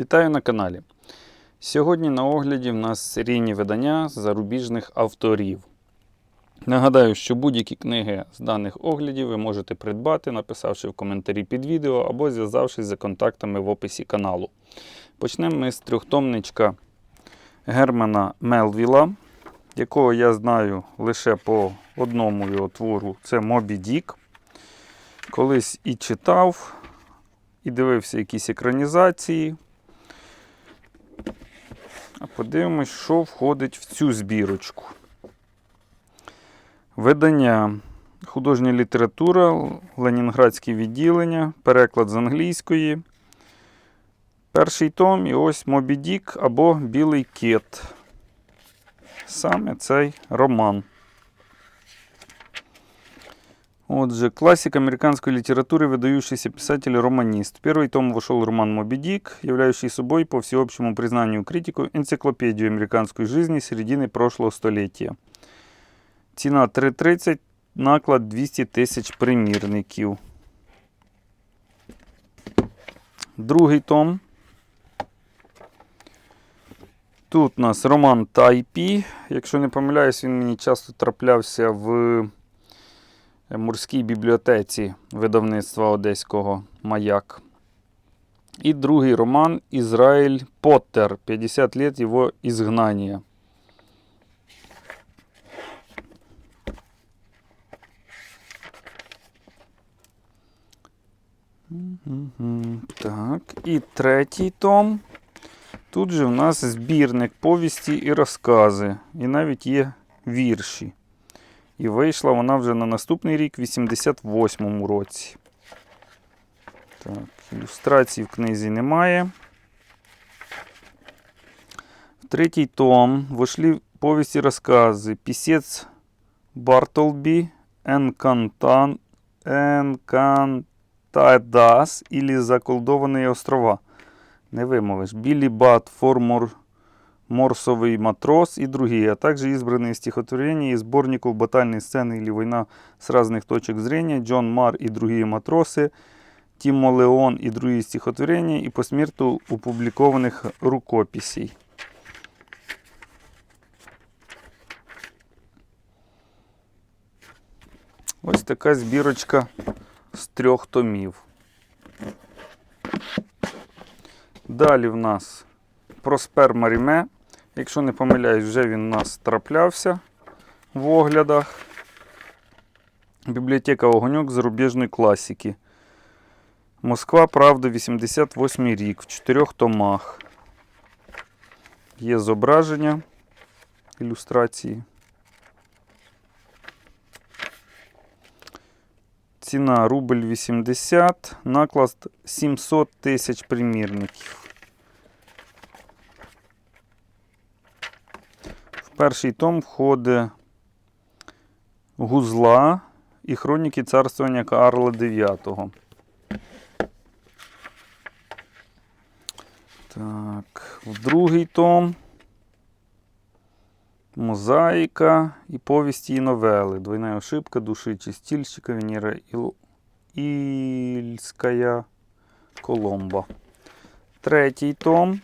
Вітаю на каналі. Сьогодні на огляді в нас серійні видання зарубіжних авторів. Нагадаю, що будь-які книги з даних оглядів ви можете придбати, написавши в коментарі під відео або зв'язавшись за контактами в описі каналу. Почнемо ми з трьохтомничка Германа Мелвіла, якого я знаю лише по одному його твору це Мобі Дік. Колись і читав, і дивився якісь екранізації. А подивимось, що входить в цю збірочку. Видання художня література, Ленінградське відділення, переклад з англійської. Перший том і ось Мобі Дік або Білий кит. Саме цей роман. Отже, классик американской литературы, выдающийся писатель-романист. В первый том вошел роман «Моби Дик», являющий собой, по всеобщему признанию критику, энциклопедию американской жизни середины прошлого століття. Ціна 3,30, наклад 200 тисяч примірників. Другий том. Тут у нас роман Тайпі. Якщо не помиляюсь, він мені часто траплявся в морській бібліотеці видавництва одеського Маяк. І другий роман Ізраїль Поттер. 50 лет його ізгнання. Так, і третій том. Тут же в нас збірник повісті і розкази. І навіть є вірші. І вийшла вона вже на наступний рік, в 88-му році. Так, ілюстрацій в книзі немає. Третій том вошли повісті розкази Пісець Бартолбі, Енкантан, Енкантадас ілі Заколдовані острова. Не вимовиш. Білі Бат, Формор, Морсовый матрос и другие, а также избранные стихотворения из сборников «Батальные сцены» или «Война с разных точек зрения», Джон Мар и другие матросы, Тимо Леон и другие стихотворения и по смерту опубликованных рукописей. Ось така збірочка з трьох томів. Далі в нас Проспер Маріме. Якщо не помиляюсь, вже він у нас траплявся в оглядах. Бібліотека Огоньок зарубіжної класики. Москва, правда, 88 рік в чотирьох томах. Є зображення ілюстрації. Ціна рубль 80, наклад 700 тисяч примірників. Перший том входить Гузла і хроніки царствування Карла IX. Так, в другий том Мозаїка і повісті і новели. Двойна ошибка душі чистильщика Венера Іл... Ільська Коломба. Третій том.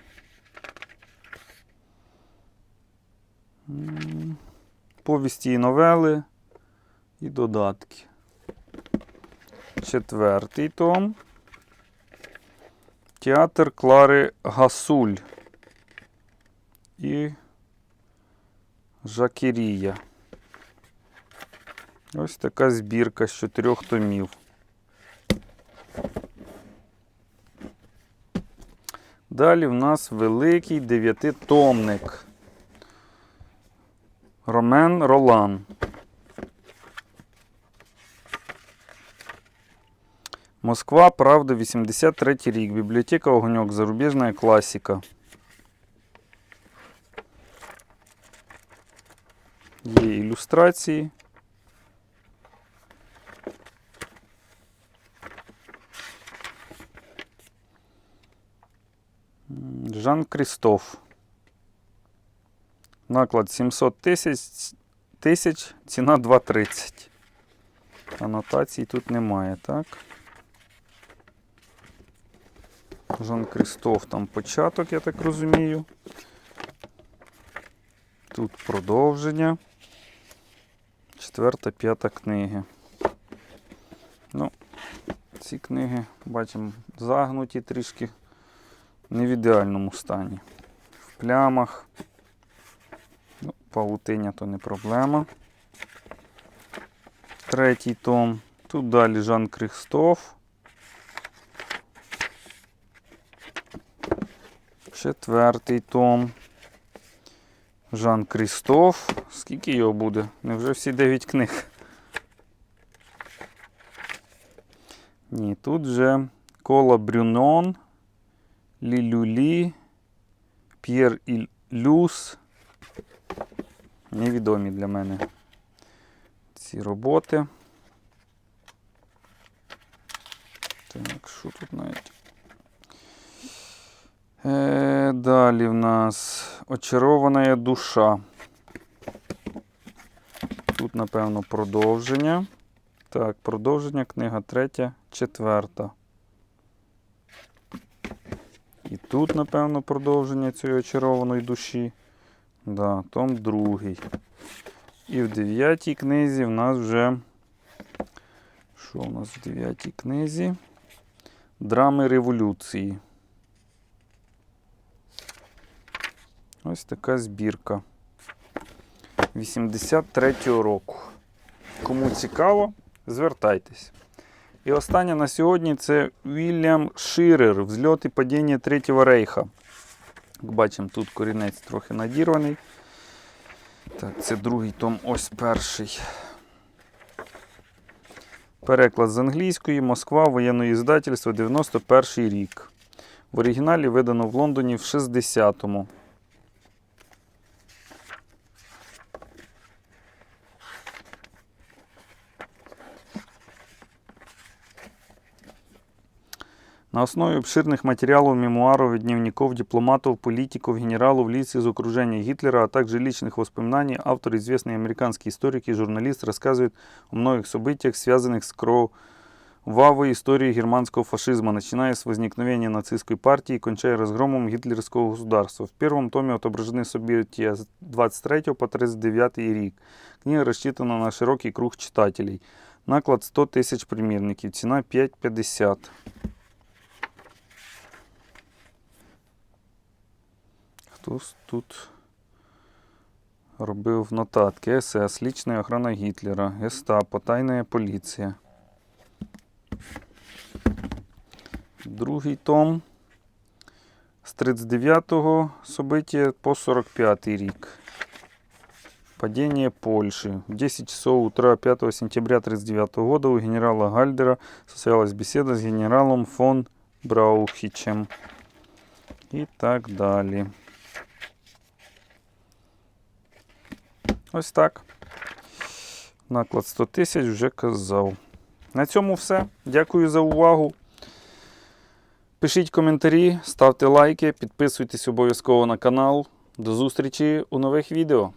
Повісті і новели і додатки. Четвертий том. Театр Клари Гасуль і Жакірія. Ось така збірка з чотирьох томів. Далі в нас великий дев'ятитомник. Ромен Ролан. Москва, правда, 83 рік. Бібліотека Огоньок. Зарубіжна класика. Є ілюстрації. Жан Крістоф. Наклад 700 тисяч, ціна 2,30. Анотацій тут немає, так? Жан Крістоф там початок, я так розумію. Тут продовження. Четверта, п'ята книги. Ну, ці книги, бачимо, загнуті трішки не в ідеальному стані. В плямах. Павутиння то не проблема. Третій том. Тут далі Жан Крістоф. Четвертий том. Жан Крістоф. Скільки його буде? Невже всі 9 книг? Ні, тут же Кола Брюнон, Лілюлі, П'єр і Люс. Невідомі для мене ці роботи. Так, що тут навіть? Е, далі в нас очарована душа. Тут, напевно, продовження. Так, продовження, книга третя, четверта. І тут, напевно, продовження цієї очарованої душі. Да, том другий. І в дев'ятій книзі в нас вже. Що у нас в дев'ятій книзі? Драми революції. Ось така збірка. 83-го року. Кому цікаво, звертайтесь. І останнє на сьогодні це Вільям Ширер. Взльот і падіння Третього рейха. Бачимо, тут корінець трохи надірваний. Так, це другий том, ось перший. Переклад з англійської Москва, воєнне іздательство, 91 рік. В оригіналі видано в Лондоні в 60-му. На основе обширных материалов, мемуаров и дневников дипломатов, политиков, генералов, лиц из окружения Гитлера, а также личных воспоминаний, автор, известный американский историк и журналист, рассказывает о многих событиях, связанных с кровавой историей германского фашизма, начиная с возникновения нацистской партии и кончая разгромом гитлеровского государства. В первом томе отображены события с 23 по 39 рік. Книга рассчитана на широкий круг читателей. Наклад 100 тисяч примірників, ціна 5,50. Хтось тут робив нотатки. СС, лічна охрана Гітлера, Гестапо, тайна поліція. Другий том з 39-го события по 45 рік. Падение Польши. В 10 часов утра 5 сентября 1939 года у генерала Гальдера состоялась беседа с генералом фон Браухичем. І так далі. Ось так. Наклад 100 тисяч вже казав. На цьому все. Дякую за увагу. Пишіть коментарі, ставте лайки, підписуйтесь обов'язково на канал. До зустрічі у нових відео.